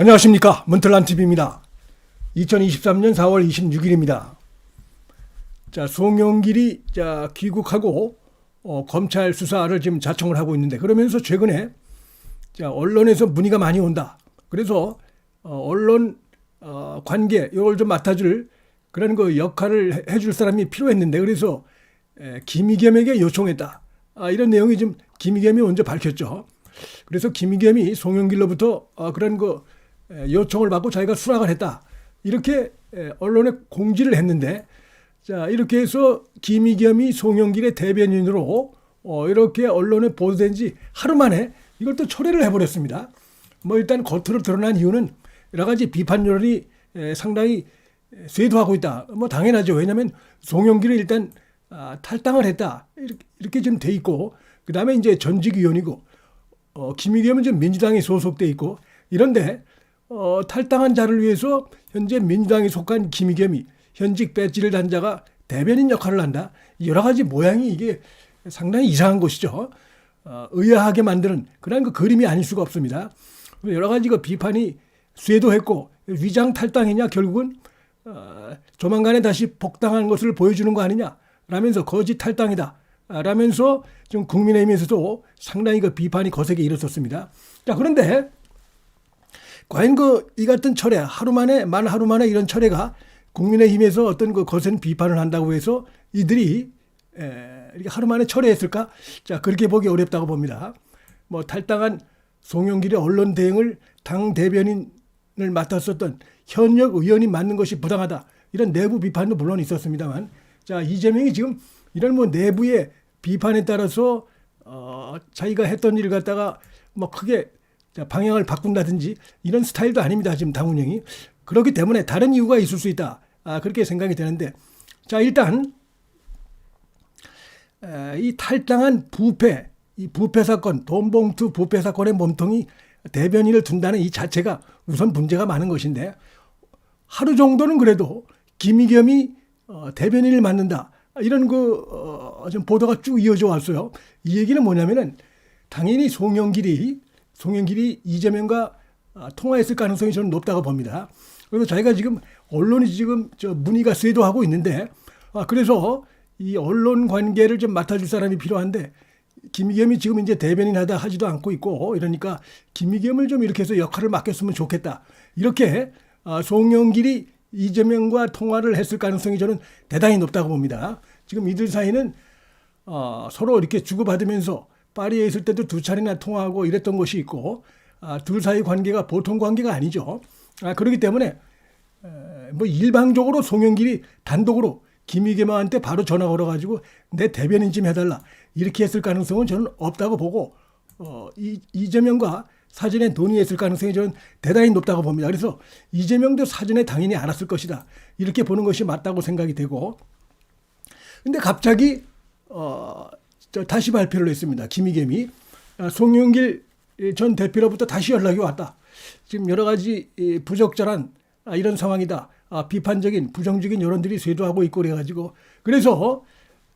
안녕하십니까 문틀란 TV입니다. 2023년 4월 26일입니다. 자 송영길이 자 귀국하고 어, 검찰 수사를 지금 자청을 하고 있는데 그러면서 최근에 자 언론에서 문의가 많이 온다. 그래서 어, 언론 어, 관계 이걸 좀 맡아줄 그런 그 역할을 해- 해줄 사람이 필요했는데 그래서 에, 김의겸에게 요청했다. 아, 이런 내용이 좀 김의겸이 먼저 밝혔죠. 그래서 김의겸이 송영길로부터 어, 그런 그 에, 요청을 받고 자기가 수락을 했다. 이렇게 에, 언론에 공지를 했는데 자 이렇게 해서 김의겸이 송영길의 대변인으로 어, 이렇게 언론에 보도된 지 하루 만에 이걸 또 철회를 해버렸습니다. 뭐 일단 겉으로 드러난 이유는 여러 가지 비판 여론이 에, 상당히 쇄도하고 있다. 뭐 당연하죠. 왜냐하면 송영길은 일단 아, 탈당을 했다. 이렇게, 이렇게 좀돼 있고 그 다음에 이제 전직 위원이고 어, 김의겸은 지금 민주당에 소속돼 있고 이런데 어, 탈당한 자를 위해서 현재 민주당에 속한 김의겸이 현직 배지를 단 자가 대변인 역할을 한다. 여러 가지 모양이 이게 상당히 이상한 것이죠. 어, 의아하게 만드는 그런 그 그림이 아닐 수가 없습니다. 여러 가지 그 비판이 쇄도했고 위장 탈당이냐 결국은 어, 조만간에 다시 복당한 것을 보여주는 거 아니냐 라면서 거짓 탈당이다 아, 라면서 좀 국민의힘에서도 상당히 그 비판이 거세게 일었었습니다. 자 그런데 과연 그 이 같은 철회 하루 만에 만 하루 만에 이런 철회가 국민의힘에서 어떤 그 거센 비판을 한다고 해서 이들이 에, 이렇게 하루 만에 철회했을까? 자 그렇게 보기 어렵다고 봅니다. 뭐 탈당한 송영길의 언론 대응을 당 대변인을 맡았었던 현역 의원이 맡는 것이 부당하다 이런 내부 비판도 물론 있었습니다만 자 이재명이 지금 이런 뭐 내부의 비판에 따라서 어, 자기가 했던 일을 갖다가 뭐 크게 자, 방향을 바꾼다든지 이런 스타일도 아닙니다. 지금 당 운영이. 그렇기 때문에 다른 이유가 있을 수 있다. 아, 그렇게 생각이 되는데. 자, 일단, 에, 이 탈당한 부패, 이 부패 사건, 돈봉투 부패 사건의 몸통이 대변인을 둔다는 이 자체가 우선 문제가 많은 것인데 하루 정도는 그래도 김의겸이 어, 대변인을 맡는다. 이런 그, 어, 좀 보도가 쭉 이어져 왔어요. 이 얘기는 뭐냐면은 당연히 송영길이 송영길이 이재명과 아, 통화했을 가능성이 저는 높다고 봅니다. 그래서 자기가 지금 언론이 지금 저 문의가 쇄도하고 있는데 아, 그래서 이 언론 관계를 좀 맡아줄 사람이 필요한데 김의겸이 지금 이제 대변인 하다 하지도 않고 있고 이러니까 김의겸을 좀 이렇게 해서 역할을 맡겼으면 좋겠다. 이렇게 아, 송영길이 이재명과 통화를 했을 가능성이 저는 대단히 높다고 봅니다. 지금 이들 사이는 어, 서로 이렇게 주고받으면서 파리에 있을 때도 두 차례나 통화하고 이랬던 것이 있고 아, 둘 사이 관계가 보통 관계가 아니죠. 아, 그렇기 때문에 에, 뭐 일방적으로 송영길이 단독으로 김의겸한테 바로 전화 걸어가지고 내 대변인 좀 해달라 이렇게 했을 가능성은 저는 없다고 보고 어, 이, 이재명과 사전에 논의했을 가능성이 저는 대단히 높다고 봅니다. 그래서 이재명도 사전에 당연히 알았을 것이다 이렇게 보는 것이 맞다고 생각이 되고 근데 갑자기 어, 저 다시 발표를 했습니다. 김의겸이 아, 송영길 전 대표로부터 다시 연락이 왔다. 지금 여러 가지 이 부적절한 아, 이런 상황이다. 아, 비판적인 부정적인 여론들이 쇄도하고 있고 그래가지고 그래서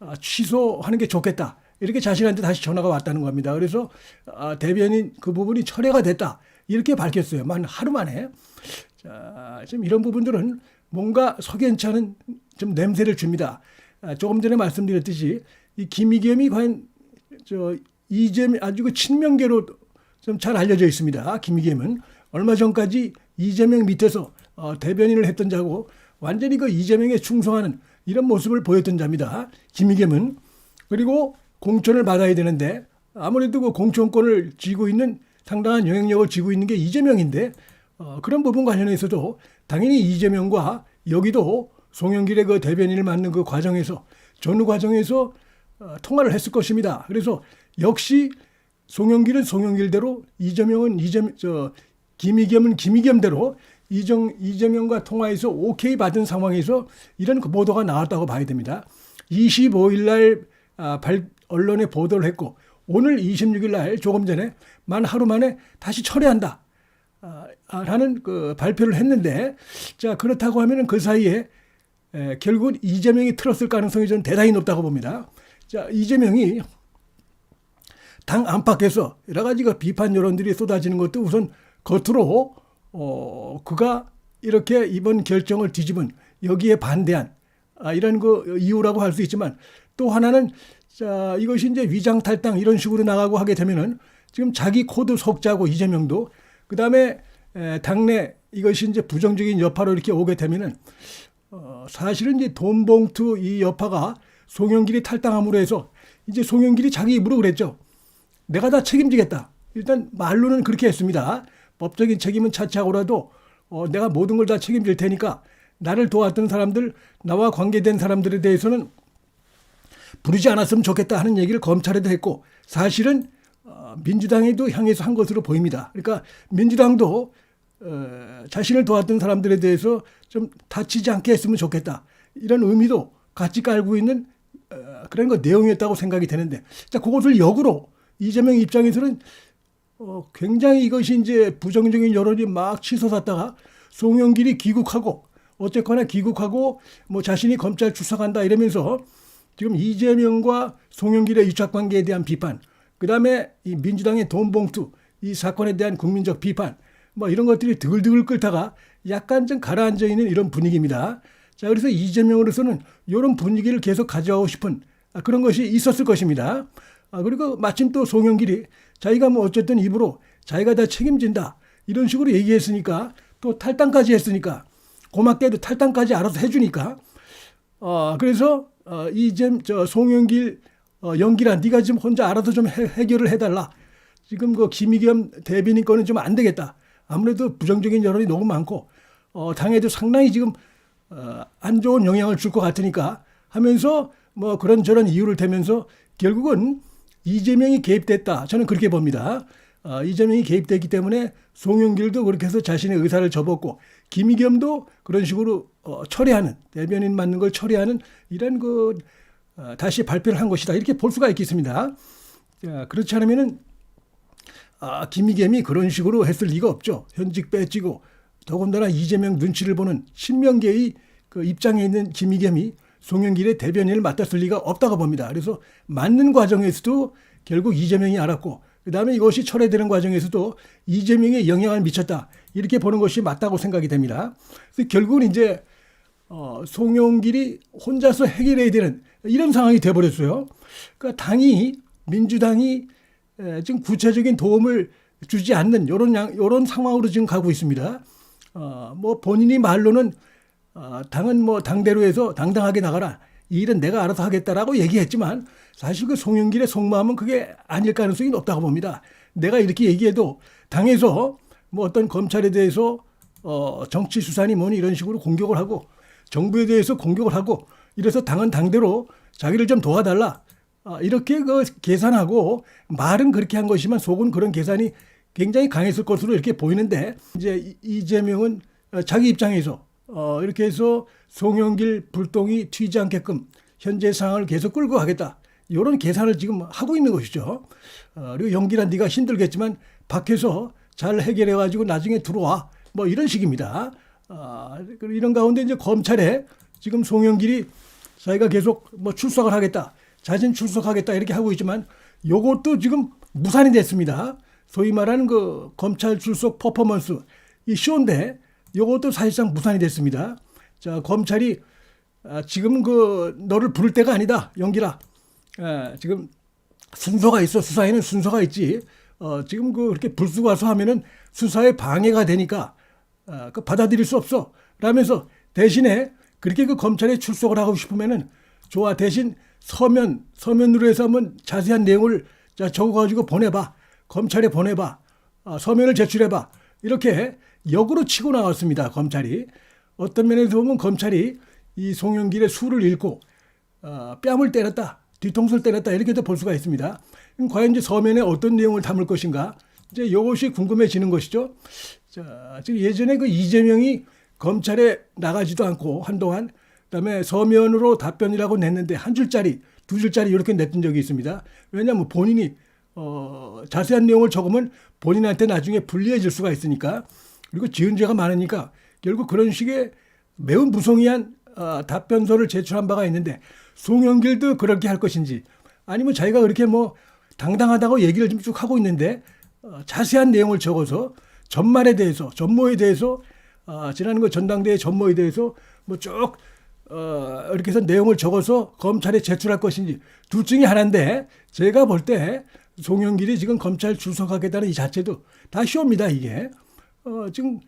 아, 취소하는 게 좋겠다. 이렇게 자신한테 다시 전화가 왔다는 겁니다. 그래서 아, 대변인 그 부분이 철회가 됐다. 이렇게 밝혔어요. 만 하루 만에. 자, 지금 이런 부분들은 뭔가 석연치 않은 좀 냄새를 줍니다. 아, 조금 전에 말씀드렸듯이 이 김의겸이 과연 저 이재명 아주 그 친명계로 좀 잘 알려져 있습니다. 김의겸은 얼마 전까지 이재명 밑에서 어, 대변인을 했던 자고 완전히 그 이재명에 충성하는 이런 모습을 보였던 자입니다. 김의겸은 그리고 공천을 받아야 되는데 아무래도 그 공천권을 쥐고 있는 상당한 영향력을 쥐고 있는 게 이재명인데 어, 그런 부분 관련해서도 당연히 이재명과 여기도 송영길의 그 대변인을 맡는 그 과정에서 전후 과정에서 어, 통화를 했을 것입니다. 그래서 역시 송영길은 송영길대로 이재명은 이재명 저 김의겸은 김의겸대로 이정 이재명과 통화해서 오케이 받은 상황에서 이런 그 보도가 나왔다고 봐야 됩니다. 25일 날 아, 발, 언론에 보도를 했고 오늘 26일 날 조금 전에 만 하루 만에 다시 철회한다. 아, 아, 라는 그 발표를 했는데 자 그렇다고 하면은 그 사이에 에, 결국 이재명이 틀었을 가능성이 저는 대단히 높다고 봅니다. 자 이재명이 당 안팎에서 여러 가지 그 비판 여론들이 쏟아지는 것도 우선 겉으로 어, 그가 이렇게 이번 결정을 뒤집은 여기에 반대한 아, 이런 그 이유라고 할 수 있지만 또 하나는 자, 이것이 이제 위장 탈당 이런 식으로 나가고 하게 되면은 지금 자기 코드 속자고 이재명도 그 다음에 에, 당내 이것이 이제 부정적인 여파로 이렇게 오게 되면은 어, 사실은 이제 돈봉투 이 여파가 송영길이 탈당함으로 해서 이제 송영길이 자기 입으로 그랬죠. 내가 다 책임지겠다. 일단 말로는 그렇게 했습니다. 법적인 책임은 차치하고라도 어, 내가 모든 걸 다 책임질 테니까 나를 도왔던 사람들, 나와 관계된 사람들에 대해서는 부르지 않았으면 좋겠다 하는 얘기를 검찰에도 했고 사실은 어, 민주당에도 향해서 한 것으로 보입니다. 그러니까 민주당도 어, 자신을 도왔던 사람들에 대해서 좀 다치지 않게 했으면 좋겠다 이런 의미도 같이 깔고 있는 어, 그런 거 내용이었다고 생각이 되는데 자 그것을 역으로 이재명 입장에서는 어, 굉장히 이것이 이제 부정적인 여론이 막 치솟았다가 송영길이 귀국하고 어쨌거나 귀국하고 뭐 자신이 검찰 출석한다 이러면서 지금 이재명과 송영길의 유착 관계에 대한 비판, 그 다음에 이 민주당의 돈봉투 이 사건에 대한 국민적 비판, 뭐 이런 것들이 드글드글 끓다가 약간 좀 가라앉아 있는 이런 분위기입니다. 자, 그래서 이재명으로서는 이런 분위기를 계속 가져가고 싶은 아, 그런 것이 있었을 것입니다. 아, 그리고 마침 또 송영길이 자기가 뭐 어쨌든 입으로 자기가 다 책임진다 이런 식으로 얘기했으니까 또 탈당까지 했으니까 고맙게도 탈당까지 알아서 해주니까 어, 그래서 어, 이잼 저 송영길 어, 영길아 네가 지금 혼자 알아서 좀 해, 해결을 해달라. 지금 그 김의겸 대변인 거는 좀 안 되겠다. 아무래도 부정적인 여론이 너무 많고 어, 당에도 상당히 지금 어, 안 좋은 영향을 줄 것 같으니까 하면서 뭐 그런 저런 이유를 대면서 결국은 이재명이 개입됐다. 저는 그렇게 봅니다. 어, 이재명이 개입됐기 때문에 송영길도 그렇게 해서 자신의 의사를 접었고 김의겸도 그런 식으로 어, 처리하는 대변인 맞는 걸 처리하는 이런 그 어, 다시 발표를 한 것이다 이렇게 볼 수가 있겠습니다. 자, 그렇지 않으면은 아, 김의겸이 그런 식으로 했을 리가 없죠. 현직 빼지고 더군다나 이재명 눈치를 보는 신명계의 그 입장에 있는 김의겸이 송영길의 대변인을 맡았을 리가 없다고 봅니다. 그래서 맞는 과정에서도 결국 이재명이 알았고 그 다음에 이것이 철회되는 과정에서도 이재명에 영향을 미쳤다. 이렇게 보는 것이 맞다고 생각이 됩니다. 그래서 결국은 이제 어, 송영길이 혼자서 해결해야 되는 이런 상황이 돼버렸어요. 그러니까 당이 민주당이 에, 지금 구체적인 도움을 주지 않는 이런 양, 이런 상황으로 지금 가고 있습니다. 어, 뭐 본인이 말로는 어, 당은 뭐 당대로 해서 당당하게 나가라. 이 일은 내가 알아서 하겠다라고 얘기했지만 사실 그 송영길의 속마음은 그게 아닐 가능성이 높다고 봅니다. 내가 이렇게 얘기해도 당에서 뭐 어떤 검찰에 대해서 어, 정치 수사니 뭐니 이런 식으로 공격을 하고 정부에 대해서 공격을 하고 이래서 당은 당대로 자기를 좀 도와달라. 아, 이렇게 그 계산하고 말은 그렇게 한 것이지만 속은 그런 계산이 굉장히 강했을 것으로 이렇게 보이는데 이제 이- 이재명은 어, 자기 입장에서 어, 이렇게 해서 송영길 불똥이 튀지 않게끔 현재 상황을 계속 끌고 가겠다. 이런 계산을 지금 하고 있는 것이죠. 어, 그리고 영길아 네가 힘들겠지만 밖에서 잘 해결해 가지고 나중에 들어와. 뭐 이런 식입니다. 아, 그리고 이런 가운데 이제 검찰에 지금 송영길이 자기가 계속 뭐 출석을 하겠다. 자진 출석하겠다 이렇게 하고 있지만 요것도 지금 무산이 됐습니다. 소위 말하는 그 검찰 출석 퍼포먼스 이 쇼인데 요것도 사실상 무산이 됐습니다. 자 검찰이 아, 지금 그 너를 부를 때가 아니다 영길아. 아, 지금 순서가 있어 수사에는 순서가 있지. 어, 지금 그 그렇게 불쑥와서 하면은 수사에 방해가 되니까 어, 그 받아들일 수 없어. 라면서 대신에 그렇게 그 검찰에 출석을 하고 싶으면은 좋아 대신 서면 서면으로 해서 한번 자세한 내용을 자 적어가지고 보내봐. 검찰에 보내봐. 아, 서면을 제출해봐. 이렇게 역으로 치고 나왔습니다. 검찰이 어떤 면에서 보면 검찰이 이 송영길의 수를 읽고 어, 뺨을 때렸다, 뒤통수를 때렸다 이렇게도 볼 수가 있습니다. 과연 이제 서면에 어떤 내용을 담을 것인가? 이제 이것이 궁금해지는 것이죠. 자, 지금 예전에 그 이재명이 검찰에 나가지도 않고 한동안 그다음에 서면으로 답변이라고 냈는데 한 줄짜리, 두 줄짜리 이렇게 냈던 적이 있습니다. 왜냐하면 본인이 어, 자세한 내용을 적으면 본인한테 나중에 불리해질 수가 있으니까. 그리고 지은 죄가 많으니까 결국 그런 식의 매우 무성의한 어, 답변서를 제출한 바가 있는데 송영길도 그렇게 할 것인지 아니면 자기가 그렇게 뭐 당당하다고 얘기를 좀 쭉 하고 있는데 어, 자세한 내용을 적어서 전말에 대해서 전모에 대해서 아, 지난 그 전당대회 전모에 대해서 뭐쭉 어, 이렇게 해서 내용을 적어서 검찰에 제출할 것인지 둘 중에 하나인데 제가 볼때 송영길이 지금 검찰 출석하겠다는 이 자체도 다 쇼입니다 이게 어, 지금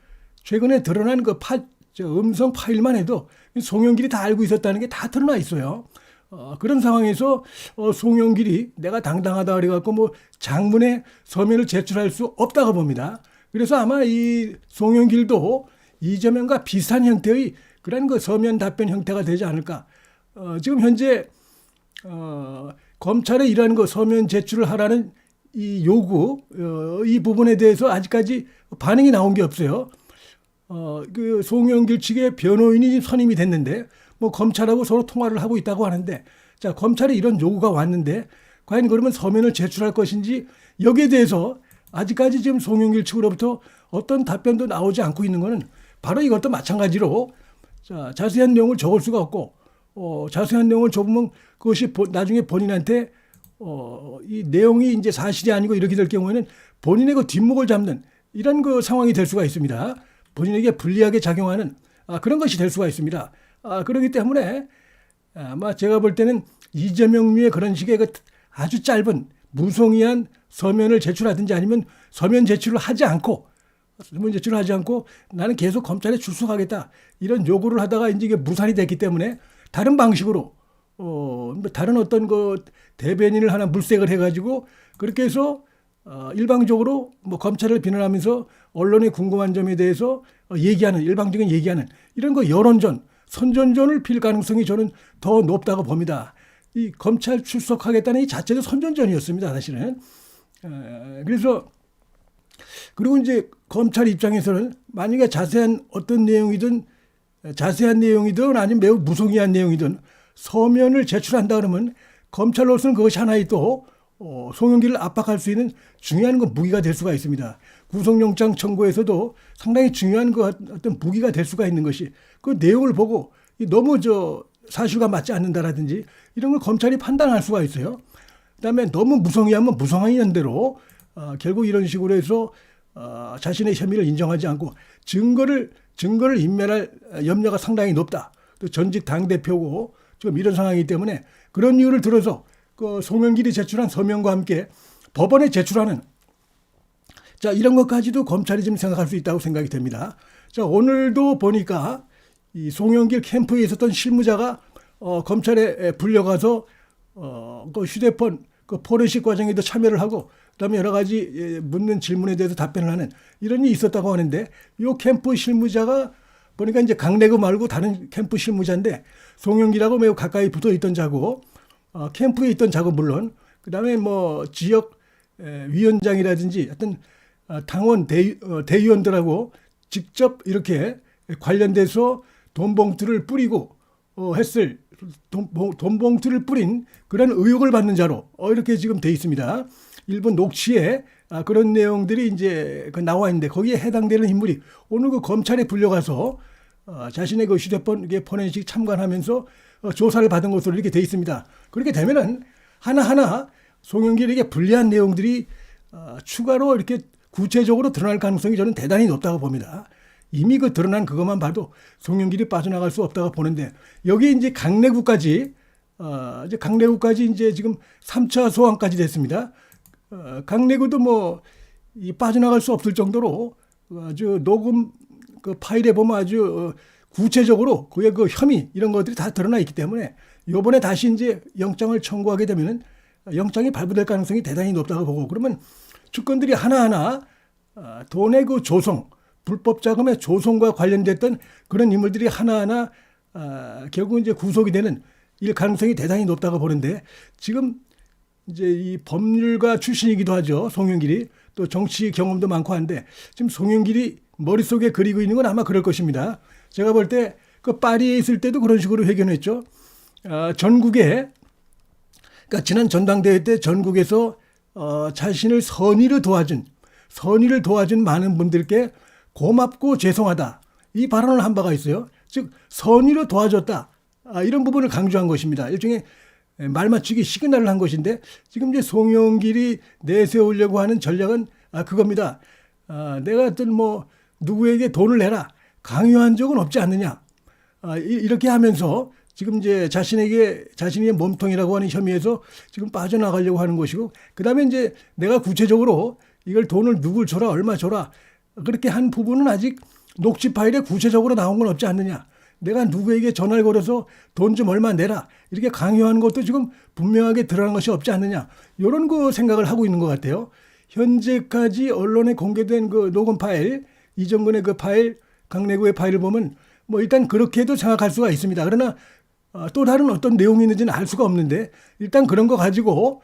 최근에 드러난 그 파, 저 음성 파일만 해도 송영길이 다 알고 있었다는 게 다 드러나 있어요. 어, 그런 상황에서 어, 송영길이 내가 당당하다 그래갖고 뭐 장문의 서면을 제출할 수 없다고 봅니다. 그래서 아마 이 송영길도 이재명과 비슷한 형태의 그런 그 서면 답변 형태가 되지 않을까. 어, 지금 현재 어, 검찰에 이러한 그 서면 제출을 하라는 이 요구 어, 이 부분에 대해서 아직까지 반응이 나온 게 없어요. 어, 그 송영길 측의 변호인이 선임이 됐는데 뭐 검찰하고 서로 통화를 하고 있다고 하는데 자 검찰에 이런 요구가 왔는데 과연 그러면 서면을 제출할 것인지 여기에 대해서 아직까지 지금 송영길 측으로부터 어떤 답변도 나오지 않고 있는 거는 바로 이것도 마찬가지로 자 자세한 내용을 적을 수가 없고 어, 자세한 내용을 적으면 그것이 보- 나중에 본인한테 어, 이 내용이 이제 사실이 아니고 이렇게 될 경우에는 본인의 그 뒷목을 잡는 이런 그 상황이 될 수가 있습니다. 본인에게 불리하게 작용하는 아, 그런 것이 될 수가 있습니다. 아, 그렇기 때문에 아마 제가 볼 때는 이재명류의 그런 식의 그 아주 짧은 무송이한 서면을 제출하든지 아니면 서면 제출을 하지 않고 서면 제출을 하지 않고 나는 계속 검찰에 출석하겠다 이런 요구를 하다가 이제 이게 무산이 됐기 때문에 다른 방식으로 어, 뭐 다른 어떤 그 대변인을 하나 물색을 해가지고 그렇게 해서 어, 일방적으로 뭐 검찰을 비난하면서 언론의 궁금한 점에 대해서 어, 얘기하는 일방적인 얘기하는 이런 거 여론전, 선전전을 필 가능성이 저는 더 높다고 봅니다. 이 검찰 출석하겠다는 이 자체도 선전전이었습니다, 사실은. 에, 그래서 그리고 이제 검찰 입장에서는 만약에 자세한 어떤 내용이든 자세한 내용이든 아니면 매우 무성의한 내용이든 서면을 제출한다 그러면 검찰로서는 그것이 하나의 또 어, 송영길을 압박할 수 있는 중요한 그 무기가 될 수가 있습니다. 구속영장 청구에서도 상당히 중요한 그 어떤 무기가 될 수가 있는 것이 그 내용을 보고 이 너무 저 사실과 맞지 않는다라든지 이런 걸 검찰이 판단할 수가 있어요. 그다음에 너무 무성의하면 무성의한 대로 어, 결국 이런 식으로 해서 어, 자신의 혐의를 인정하지 않고 증거를 증거를 인멸할 염려가 상당히 높다. 또 전직 당 대표고 지금 이런 상황이기 때문에 그런 이유를 들어서 그 송영길이 제출한 서명과 함께 법원에 제출하는 자 이런 것까지도 검찰이 지금 생각할 수 있다고 생각이 됩니다. 자 오늘도 보니까 이 송영길 캠프에 있었던 실무자가 어, 검찰에 불려가서 어, 그 휴대폰 그 포렌식 과정에도 참여를 하고 그다음에 여러 가지 예, 묻는 질문에 대해서 답변을 하는 이런 일이 있었다고 하는데 이 캠프 실무자가 보니까 이제 강래구 말고 다른 캠프 실무자인데 송영길하고 매우 가까이 붙어 있던 자고 어, 캠프에 있던 자고 물론 그다음에 뭐 지역 에, 위원장이라든지 어떤 어, 당원 대, 어, 대의원들하고 직접 이렇게 관련돼서 돈 봉투를 뿌리고 어, 했을 돈, 봉- 돈 봉투를 뿌린 그런 의혹을 받는 자로 어, 이렇게 지금 돼 있습니다. 일본 녹취에 아, 그런 내용들이 이제 그 나와 있는데 거기에 해당되는 인물이 오늘 그 검찰에 불려가서 어, 자신의 그 휴대폰 포렌식 참관하면서 어, 조사를 받은 것으로 이렇게 돼 있습니다. 그렇게 되면은 하나하나 송영길에게 불리한 내용들이 어, 추가로 이렇게 구체적으로 드러날 가능성이 저는 대단히 높다고 봅니다. 이미 그 드러난 그것만 봐도 송영길이 빠져나갈 수 없다고 보는데 여기 이제 강내구까지 어, 이제 강내구까지 이제 지금 3차 소환까지 됐습니다. 어, 강내구도 뭐 이 빠져나갈 수 없을 정도로 아주 녹음 그 파일에 보면 아주 어, 구체적으로 그의 그 혐의 이런 것들이 다 드러나 있기 때문에 요번에 다시 이제 영장을 청구하게 되면은 영장이 발부될 가능성이 대단히 높다고 보고 그러면 주권들이 하나하나 아, 돈의 그 조성, 불법 자금의 조성과 관련됐던 그런 인물들이 하나하나 아, 결국 이제 구속이 되는 일 가능성이 대단히 높다고 보는데 지금 이제 이 법률가 출신이기도 하죠. 송영길이 또 정치 경험도 많고 한데 지금 송영길이 머릿속에 그리고 있는 건 아마 그럴 것입니다. 제가 볼 때 그 파리에 있을 때도 그런 식으로 회견했죠. 아, 전국에 그러니까 지난 전당대회 때 전국에서 어, 자신을 선의를 도와준 선의를 도와준 많은 분들께 고맙고 죄송하다 이 발언을 한 바가 있어요. 즉 선의로 도와줬다 아, 이런 부분을 강조한 것입니다. 일종의 말 맞추기 시그널을 한 것인데 지금 이제 송영길이 내세우려고 하는 전략은 아, 그겁니다. 아, 내가 어떤 뭐 누구에게 돈을 내라 강요한 적은 없지 않느냐. 아, 이- 이렇게 하면서 지금 이제 자신에게 자신의 몸통이라고 하는 혐의에서 지금 빠져나가려고 하는 것이고 그다음에 이제 내가 구체적으로 이걸 돈을 누굴 줘라 얼마 줘라 그렇게 한 부분은 아직 녹취 파일에 구체적으로 나온 건 없지 않느냐. 내가 누구에게 전화를 걸어서 돈 좀 얼마 내라 이렇게 강요하는 것도 지금 분명하게 드러난 것이 없지 않느냐 이런 그 생각을 하고 있는 것 같아요. 현재까지 언론에 공개된 그 녹음 파일 이정근의 그 파일 강내구의 파일을 보면 뭐 일단 그렇게도 생각할 수가 있습니다. 그러나 어, 또 다른 어떤 내용이 있는지는 알 수가 없는데 일단 그런 거 가지고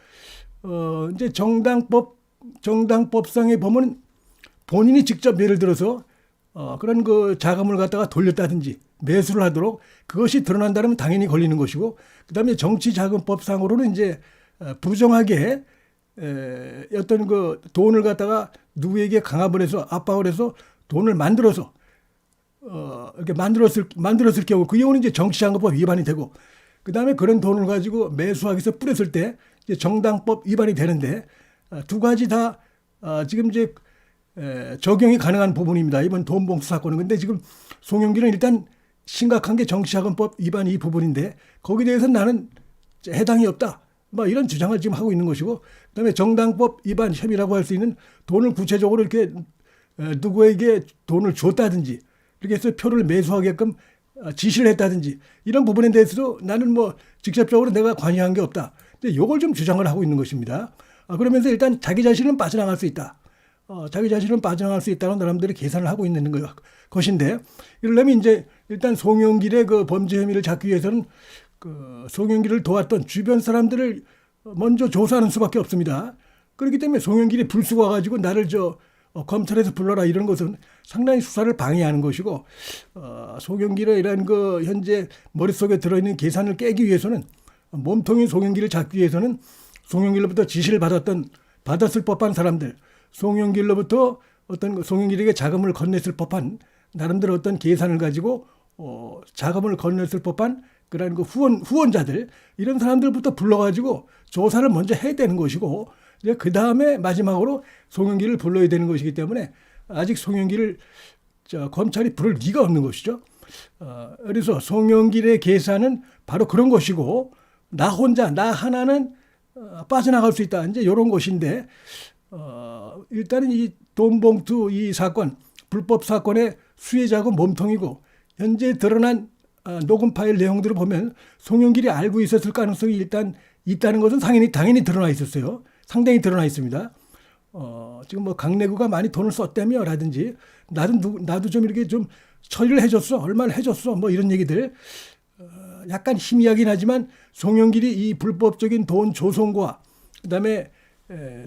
어 이제 정당법 정당법상에 보면 본인이 직접 예를 들어서 어, 그런 그 자금을 갖다가 돌렸다든지 매수를 하도록 그것이 드러난다면 당연히 걸리는 것이고 그다음에 정치자금법상으로는 이제 어, 부정하게 에, 어떤 그 돈을 갖다가 누구에게 강압을 해서 압박을 해서 돈을 만들어서 어, 이렇게 만들었을 만들었을 경우 그 경우는 이제 정치자금법 위반이 되고 그다음에 그런 돈을 가지고 매수하기 위해서 뿌렸을 때 이제 정당법 위반이 되는데 어, 두 가지 다 어, 지금 이제 에, 적용이 가능한 부분입니다. 이번 돈봉투 사건은 근데 지금 송영기는 일단 심각한 게 정치자금법 위반 이 부분인데 거기에 대해서 나는 해당이 없다. 뭐 이런 주장을 지금 하고 있는 것이고 그다음에 정당법 위반 혐의라고 할 수 있는 돈을 구체적으로 이렇게 에, 누구에게 돈을 줬다든지 이렇게 해서 표를 매수하게끔 어, 지시를 했다든지 이런 부분에 대해서도 나는 뭐 직접적으로 내가 관여한 게 없다. 근데 요걸 좀 주장을 하고 있는 것입니다. 아, 그러면서 일단 자기 자신은 빠져나갈 수 있다. 어, 자기 자신은 빠져나갈 수 있다는 사람들이 계산을 하고 있는 거, 것인데 이러려면 이제 일단 송영길의 그 범죄 혐의를 잡기 위해서는 그 송영길을 도왔던 주변 사람들을 먼저 조사하는 수밖에 없습니다. 그렇기 때문에 송영길이 불수가 가지고 나를 저 어, 검찰에서 불러라 이런 것은 상당히 수사를 방해하는 것이고 어, 송영길의 이런 그 현재 머릿속에 들어있는 계산을 깨기 위해서는 몸통인 송영길을 잡기 위해서는 송영길로부터 지시를 받았던 받았을 법한 사람들 송영길로부터 어떤 그 송영길에게 자금을 건넸을 법한 나름대로 어떤 계산을 가지고 어, 자금을 건넸을 법한 그런 그 후원 후원자들 이런 사람들부터 불러가지고 조사를 먼저 해야 되는 것이고 이제 그 다음에 마지막으로 송영길을 불러야 되는 것이기 때문에 아직 송영길을 저 검찰이 부를 리가 없는 것이죠. 어, 그래서 송영길의 계산은 바로 그런 것이고 나 혼자 나 하나는 어, 빠져나갈 수 있다. 이제 이런 것인데 어, 일단은 이 돈봉투 이 사건 불법 사건의 수혜자고 몸통이고 현재 드러난 어, 녹음 파일 내용들을 보면 송영길이 알고 있었을 가능성이 일단 있다는 것은 당연히 당연히 드러나 있었어요. 상당히 드러나 있습니다. 어, 지금 뭐 강내구가 많이 돈을 썼다며라든지 나도 누, 나도 좀 이렇게 좀 처리를 해줬어 얼마를 해줬어 뭐 이런 얘기들 어, 약간 희미하긴 하지만 송영길이 이 불법적인 돈 조성과 그다음에 에,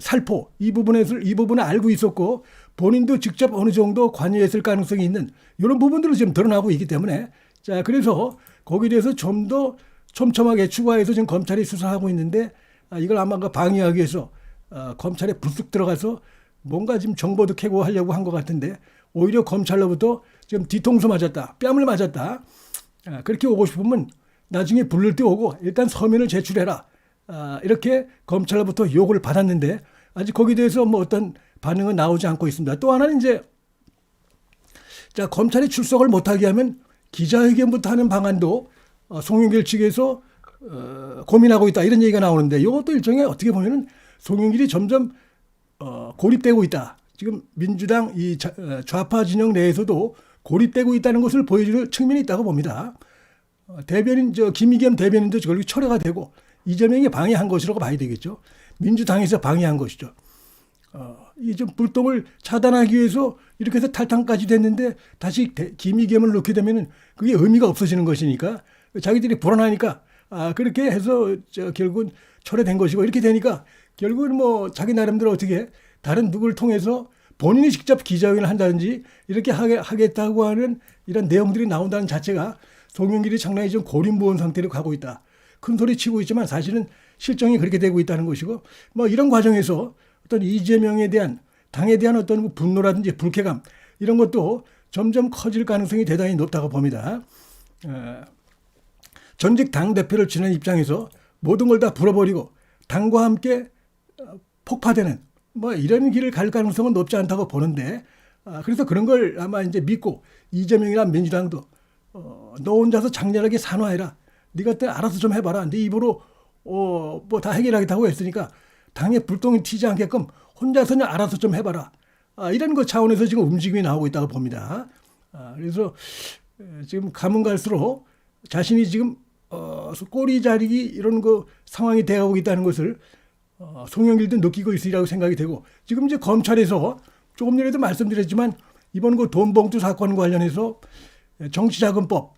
살포 이 부분에서 이 부분을 알고 있었고 본인도 직접 어느 정도 관여했을 가능성이 있는 이런 부분들을 지금 드러나고 있기 때문에 자 그래서 거기에 대해서 좀 더 촘촘하게 추가해서 지금 검찰이 수사하고 있는데 아, 이걸 아마 그 방해하기 위해서 어, 검찰에 불쑥 들어가서 뭔가 지금 정보도 캐고 하려고 한 것 같은데 오히려 검찰로부터 지금 뒤통수 맞았다 뺨을 맞았다 아, 그렇게 오고 싶으면 나중에 부를 때 오고 일단 서면을 제출해라. 아, 이렇게 검찰로부터 요구를 받았는데 아직 거기에 대해서 뭐 어떤 반응은 나오지 않고 있습니다. 또 하나는 이제 자 검찰이 출석을 못하게 하면 기자회견부터 하는 방안도 어, 송영길 측에서 어, 고민하고 있다 이런 얘기가 나오는데 이것도 일종의 어떻게 보면은 송영길이 점점 어, 고립되고 있다. 지금 민주당 이 자- 어, 좌파 진영 내에서도 고립되고 있다는 것을 보여주는 측면이 있다고 봅니다. 어, 대변인 저 김의겸 대변인도 결국 철회가 되고 이재명이 방해한 것이라고 봐야 되겠죠. 민주당에서 방해한 것이죠. 어, 이좀 불똥을 차단하기 위해서 이렇게 해서 탈당까지 됐는데 다시 대- 김의겸을 넣게 되면은 그게 의미가 없어지는 것이니까 자기들이 불안하니까 아 그렇게 해서 저 결국은 철회된 것이고 이렇게 되니까 결국은 뭐 자기 나름대로 어떻게 다른 누구를 통해서 본인이 직접 기자회견을 한다든지 이렇게 하겠다고 하는 이런 내용들이 나온다는 자체가 송영길이 상당히 좀 고립무원 상태로 가고 있다. 큰 소리 치고 있지만 사실은 실정이 그렇게 되고 있다는 것이고 뭐 이런 과정에서 어떤 이재명에 대한 당에 대한 어떤 그 분노라든지 불쾌감 이런 것도 점점 커질 가능성이 대단히 높다고 봅니다. 어, 전직 당 대표를 지낸 입장에서 모든 걸 다 불어버리고 당과 함께 어, 폭파되는 뭐 이런 길을 갈 가능성은 높지 않다고 보는데 아, 그래서 그런 걸 아마 이제 믿고 이재명이나 민주당도 어, 너 혼자서 장렬하게 산화해라. 네가 때 알아서 좀 해봐라. 네 입으로 어, 뭐 다 해결하겠다고 했으니까 당에 불똥이 튀지 않게끔 혼자서 그냥 알아서 좀 해봐라. 아, 이런 거 차원에서 지금 움직임이 나오고 있다고 봅니다. 아, 그래서 에, 지금 가면 갈수록 자신이 지금 어, 꼬리 자리기 이런 거 상황이 되어가고 있다는 것을 어, 송영길도 느끼고 있으리라고 생각이 되고 지금 이제 검찰에서 조금 전에도 말씀드렸지만 이번 그 돈봉투 사건 관련해서 정치자금법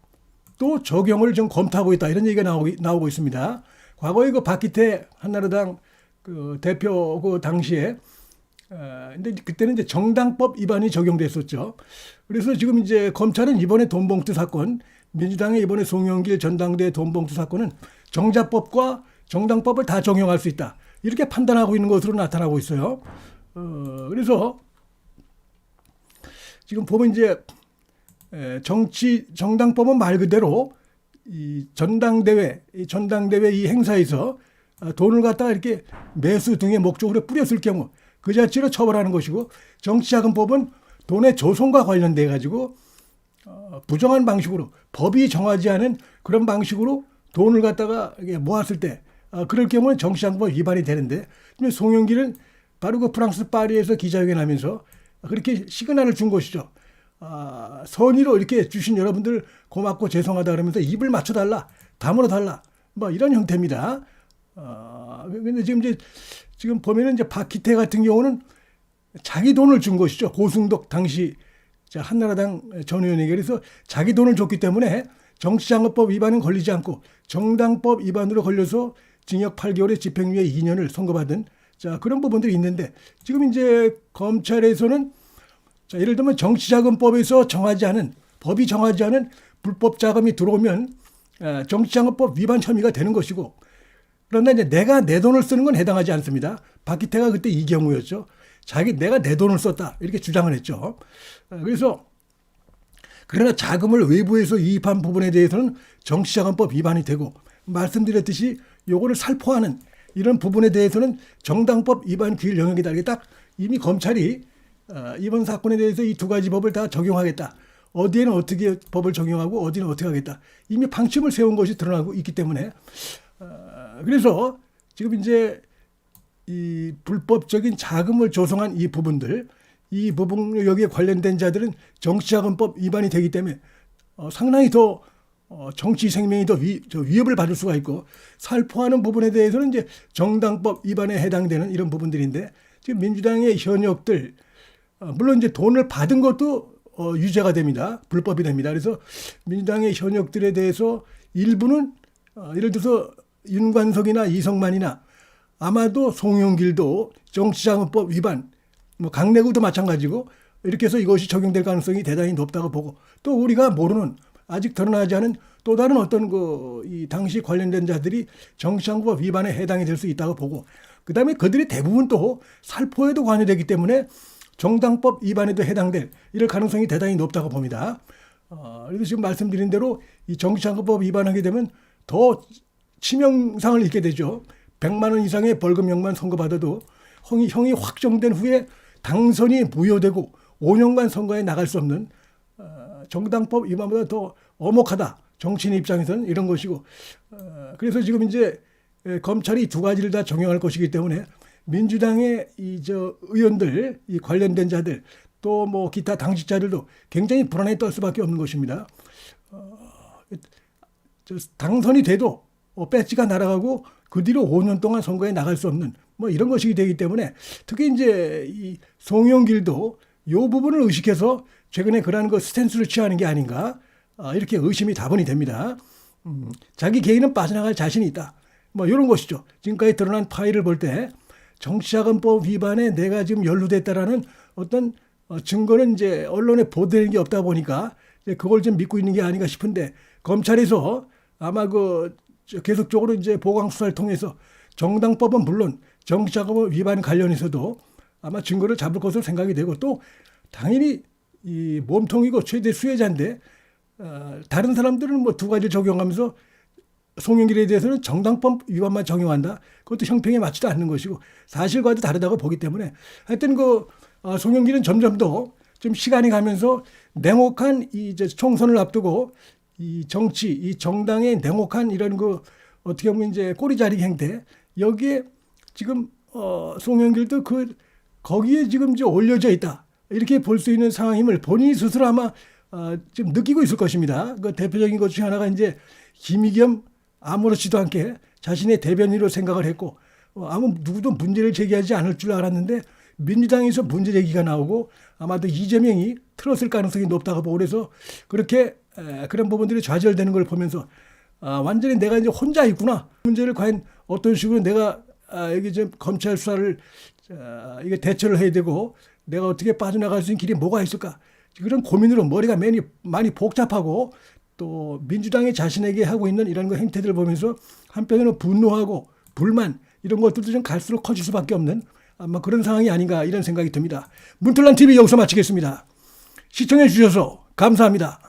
또 적용을 좀 검토하고 있다 이런 얘기가 나오고, 나오고 있습니다. 과거에 그 박기태 한나라당 그 대표 그 당시에 어, 근데 그때는 이제 정당법 위반이 적용됐었죠. 그래서 지금 이제 검찰은 이번에 돈봉투 사건, 민주당의 이번에 송영길 전당대 돈봉투 사건은 정자법과 정당법을 다 적용할 수 있다. 이렇게 판단하고 있는 것으로 나타나고 있어요. 어, 그래서 지금 보면 이제 에, 정치 정당법은 말 그대로 이 전당대회, 이 전당대회 이 행사에서 아, 돈을 갖다가 이렇게 매수 등의 목적으로 뿌렸을 경우 그 자체로 처벌하는 것이고 정치자금법은 돈의 조성과 관련돼 가지고 어, 부정한 방식으로 법이 정하지 않은 그런 방식으로 돈을 갖다가 모았을 때 아, 그럴 경우는 정치자금법 위반이 되는데 송영길은 바로 그 프랑스 파리에서 기자회견하면서 그렇게 시그널을 준 것이죠. 아, 선의로 이렇게 주신 여러분들 고맙고 죄송하다 그러면서 입을 맞춰달라, 다물어 달라, 뭐 이런 형태입니다. 아, 근데 지금 이제 지금 보면은 이제 박희태 같은 경우는 자기 돈을 준 것이죠. 고승덕 당시 자, 한나라당 전 의원에게 그래서 자기 돈을 줬기 때문에 정치자금법 위반은 걸리지 않고 정당법 위반으로 걸려서 징역 8개월에 집행유예 2년을 선고받은 자 그런 부분들이 있는데 지금 이제 검찰에서는 자, 예를 들면 정치자금법에서 정하지 않은 법이 정하지 않은 불법 자금이 들어오면 아, 정치자금법 위반 혐의가 되는 것이고 그런데 이제 내가 내 돈을 쓰는 건 해당하지 않습니다. 박기태가 그때 이 경우였죠. 자기 내가 내 돈을 썼다 이렇게 주장을 했죠. 아, 그래서 그러나 자금을 외부에서 유입한 부분에 대해서는 정치자금법 위반이 되고 말씀드렸듯이 요거를 살포하는 이런 부분에 대해서는 정당법 위반 규율 영역이다. 이게 딱 이미 검찰이 어, 이번 사건에 대해서 이 두 가지 법을 다 적용하겠다. 어디에는 어떻게 법을 적용하고 어디는 어떻게 하겠다. 이미 방침을 세운 것이 드러나고 있기 때문에 어, 그래서 지금 이제 이 불법적인 자금을 조성한 이 부분들 이 부분 여기에 관련된 자들은 정치자금법 위반이 되기 때문에 어, 상당히 더 어, 정치 생명이 더 위, 저 위협을 받을 수가 있고 살포하는 부분에 대해서는 이제 정당법 위반에 해당되는 이런 부분들인데 지금 민주당의 현역들 어, 물론 이제 돈을 받은 것도 어, 유죄가 됩니다. 불법이 됩니다. 그래서 민주당의 현역들에 대해서 일부는 어, 예를 들어서 윤관석이나 이성만이나 아마도 송영길도 정치자금법 위반, 뭐 강내구도 마찬가지고 이렇게 해서 이것이 적용될 가능성이 대단히 높다고 보고 또 우리가 모르는 아직 드러나지 않은 또 다른 어떤 그 이 당시 관련된 자들이 정치자금법 위반에 해당이 될 수 있다고 보고 그다음에 그들이 대부분 또 살포에도 관여되기 때문에 정당법 위반에도 해당될 이럴 가능성이 대단히 높다고 봅니다. 어, 그래서 지금 말씀드린 대로 이 정치자금법 위반하게 되면 더 치명상을 입게 되죠. 100만 원 이상의 벌금형만 선고받아도 형이, 형이 확정된 후에 당선이 무효되고 5년간 선거에 나갈 수 없는 어, 정당법 위반보다 더 엄혹하다. 정치인 입장에서는 이런 것이고 어, 그래서 지금 이제 에, 검찰이 두 가지를 다 적용할 것이기 때문에 민주당의 이 저 의원들 이 관련된 자들 또 뭐 기타 당직자들도 굉장히 불안에 떨 수밖에 없는 것입니다. 어, 저 당선이 돼도 어, 배지가 날아가고 그 뒤로 5년 동안 선거에 나갈 수 없는 뭐 이런 것이 되기 때문에 특히 이제 이 송영길도 요 부분을 의식해서 최근에 그러한 그 스탠스를 취하는 게 아닌가 아, 이렇게 의심이 다분히 됩니다. 음, 자기 개인은 빠져나갈 자신이 있다. 뭐 이런 것이죠. 지금까지 드러난 파일을 볼때 정치자금법 위반에 내가 지금 연루됐다라는 어떤 어, 증거는 이제 언론에 보도되는 게 없다 보니까 이제 그걸 좀 믿고 있는 게 아닌가 싶은데 검찰에서 아마 그 계속적으로 이제 보강 수사를 통해서 정당법은 물론 정치자금법 위반 관련해서도 아마 증거를 잡을 것으로 생각이 되고 또 당연히 이 몸통이고 최대 수혜자인데 어, 다른 사람들은 뭐 두 가지 적용하면서 송영길에 대해서는 정당법 위반만 적용한다. 그것도 형평에 맞지도 않는 것이고 사실과도 다르다고 보기 때문에 하여튼 그 어, 송영길은 점점 더 좀 시간이 가면서 냉혹한 이 이제 총선을 앞두고 이 정치, 이 정당의 냉혹한 이런 그 어떻게 보면 이제 꼬리자리 행태 여기에 지금 어 송영길도 그 거기에 지금 이제 올려져 있다 이렇게 볼 수 있는 상황임을 본인이 스스로 아마 어, 지금 느끼고 있을 것입니다. 그 대표적인 것 중에 하나가 이제 김의겸 아무렇지도 않게 자신의 대변인으로 생각을 했고 어, 아무 누구도 문제를 제기하지 않을 줄 알았는데 민주당에서 문제 제기가 나오고 아마도 이재명이 틀었을 가능성이 높다고 보고 그래서 그렇게 에, 그런 부분들이 좌절되는 걸 보면서 아, 완전히 내가 이제 혼자 있구나. 문제를 과연 어떤 식으로 내가 아, 여기 좀 검찰 수사를 아, 이게 대처를 해야 되고 내가 어떻게 빠져나갈 수 있는 길이 뭐가 있을까? 그런 고민으로 머리가 많이 많이 복잡하고 또 민주당이 자신에게 하고 있는 이런 거 행태들을 보면서 한편으로는 분노하고 불만 이런 것들도 좀 갈수록 커질 수밖에 없는 아마 그런 상황이 아닌가 이런 생각이 듭니다. 문틀란 TV 여기서 마치겠습니다. 시청해 주셔서 감사합니다.